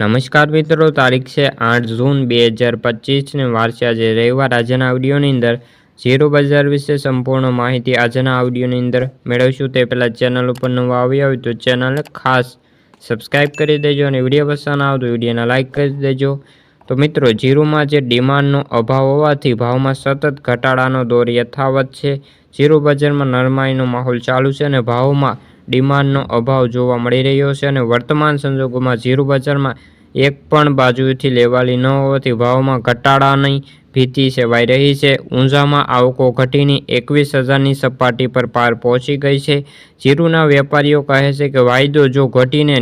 નમસ્કાર મિત્રો, તારીખ છે આઠ જૂન બે હજાર પચીસને વારસે આજે રવિવાર. આજના આવડિયોની અંદર ઝીરો બજાર વિશે સંપૂર્ણ માહિતી આજના આવડિયોની અંદર મેળવીશું. તે પહેલાં ચેનલ ઉપર નવા આવ્યા હોય તો ચેનલ ખાસ સબસ્ક્રાઈબ કરી દેજો અને વીડિયો પસંદ આવે તો વિડીયોને લાઇક કરી દેજો. તો મિત્રો જીરુમાં જે ડિમાન્ડનો અભાવ હોવાથી ભાવમાં સતત ઘટાડાનો દોર યથાવત છે. જીરુ બજારમાં નરમાઈનો માહોલ ચાલુ છે અને ભાવમાં ડિમાન્ડનો અભાવ જોવા મળી રહ્યો છે અને વર્તમાન સંજોગોમાં જીરુ બજારમાં એક પણ બાજુથી લેવાલી ન હોવાથી ભાવમાં ઘટાડાની ભીતિ સેવાઈ રહી છે. ઊંઝામાં આવકો ઘટીને એકવીસ હજારની સપાટી પર પાર પહોંચી ગઈ છે. જીરુના વેપારીઓ કહે છે કે વાયદો જો ઘટીને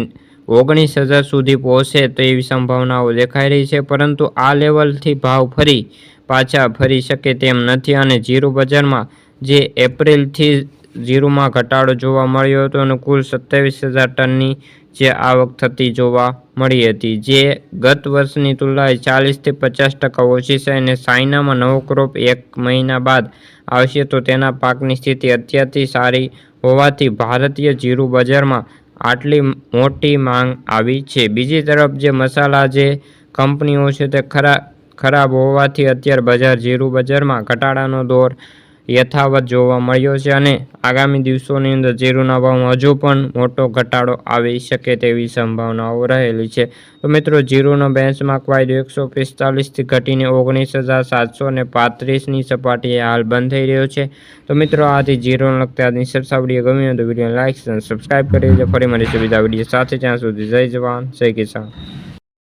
ઓગણીસ હજાર સુધી પહોંચે તેવી સંભાવનાઓ દેખાઈ રહી છે, પરંતુ આ લેવલથી ભાવ ફરી પાછા ફરી શકે તેમ નથી અને જીરુ બજારમાં જે એપ્રિલથી જીરુમાં ઘટાડો જોવા મળ્યો હતો અને કુલ સત્યાવીસ હજાર ટનની જે આવક થતી જોવા મળી હતી, જે ગત વર્ષની તુલનાએ ચાલીસથી પચાસ ટકા ઓછી છે અને ચાઇનામાં નવો ક્રોપ એક મહિના બાદ આવશે તો તેના પાકની સ્થિતિ અત્યારથી સારી હોવાથી ભારતીય જીરું બજારમાં આટલી મોટી માંગ આવી છે. બીજી તરફ જે મસાલા જે કંપનીઓ છે તે ખરા ખરાબ હોવાથી અત્યારે બજાર જીરુ બજારમાં ઘટાડાનો દોર યથાવત જોવા મળ્યો છે અને આગામી દિવસોની અંદર જીરુના ભાવમાં હજુ પણ મોટો ઘટાડો આવી શકે તેવી સંભાવનાઓ રહેલી છે. તો મિત્રો જીરુનો બેન્ચમાર્ક વાયદો એકસો પિસ્તાલીસથી ઘટીને ઓગણીસ હજાર સાતસો ને પાંત્રીસની સપાટીએ હાલ બંધ થઈ રહ્યો છે. તો મિત્રો, આથી જીરોને લગતા આજની ચર્ચા વીડિયો હોય તો વીડિયો લાઇક અને સબસ્ક્રાઈબ કરી દેજો. ફરી મળીશું બીજા વીડિયો સાથે. ત્યાં સુધી જય જવાન, જય કિસાન.